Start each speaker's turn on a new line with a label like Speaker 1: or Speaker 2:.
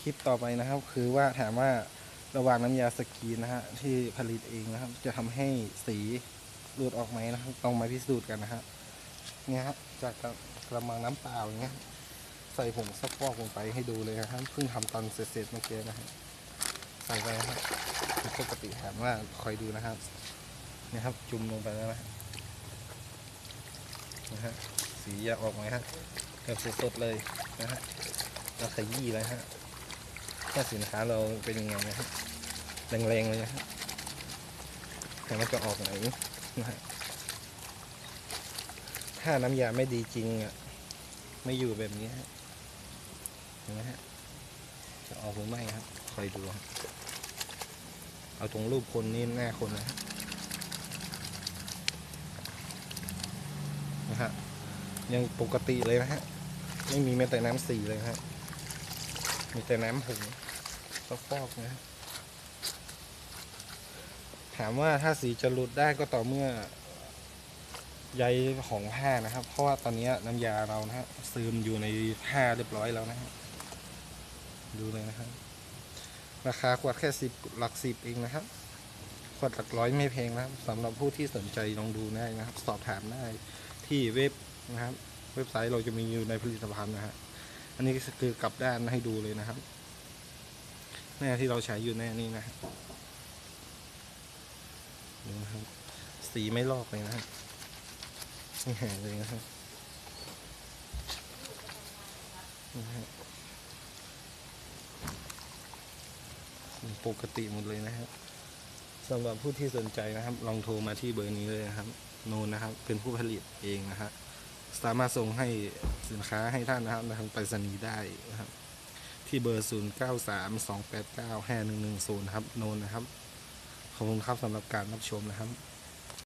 Speaker 1: คลิปต่อไปนะครับ คือว่าถามว่าระหว่างน้ำยาสกีนนะฮะที่ผลิตเองนะครับ จะทำให้สีหลุดออกไหมนะครับต้องมาพิสูจน์กันนะฮะเนี่ยฮะจากกระมังน้ำเปล่าอย่างเงี้ยใส่ผงซักฟอกลงไปให้ดูเลยนะครับเพิ่งทำตอนเสร็จๆเมื่อกี้นะฮะใส่ไปนะฮะปกติถามว่าคอยดูนะครับเนี่ยครับ จุ่มลงไปแล้วนะนะฮะสีจะออกไหมฮะแบบสดๆเลยนะฮะเราขยี้เลยฮะ ถ้าสินค้าเราเป็นยังไงนะฮะแรงๆเลยนะแต่มันจะออกไหนนะฮะถ้าน้ำยาไม่ดีจริงอะไม่อยู่แบบนี้ฮะเห็นไหมฮะจะออกหรือไม่ครับคอยดูครับเอาตรงรูปคนนี่หน้าคนนะฮะนะฮะยังปกติเลยนะฮะไม่มีแม้แต่น้ำสีเลยฮะ มีแต่น้ำผงฟอกนะฮะถามว่าถ้าสีจะหลุดได้ก็ต่อเมื่อใยของผ้านะครับ เพราะว่าตอนนี้น้ำยาเรานะฮะซึมอยู่ในผ้าเรียบร้อยแล้วนะฮะดูเลยนะครับ ราคาขวดแค่สิบหลักสิบเองนะครับ ขวดหลักร้อยไม่แพงนะครับสำหรับผู้ที่สนใจลองดูได้นะครับ สอบถามได้ที่เว็บนะครับ เว็บไซต์เราจะมีอยู่ในผลิตภัณฑ์นะฮะ อันนี้ก็คือกลับด้านให้ดูเลยนะครับแน่ที่เราใช้อยู่แน่นี่นะดูนะครับ สีไม่ลอกเลยนะครับไม่หายเลยนะครับนี่ฮะปกติหมดเลยนะครับสำหรับผู้ที่สนใจนะครับ ลองโทรมาที่เบอร์นี้เลยนะครับ โนนนะครับ เป็นผู้ผลิตเองนะฮะ สามารถส่งให้สินค้าให้ท่านนะครับทางไปรษณีย์ได้นะครับ ที่เบอร์ 0 9 3 2 8 9 5 1 1 0 ครับ โนนนะครับ ขอบคุณครับสำหรับการรับชมนะครับ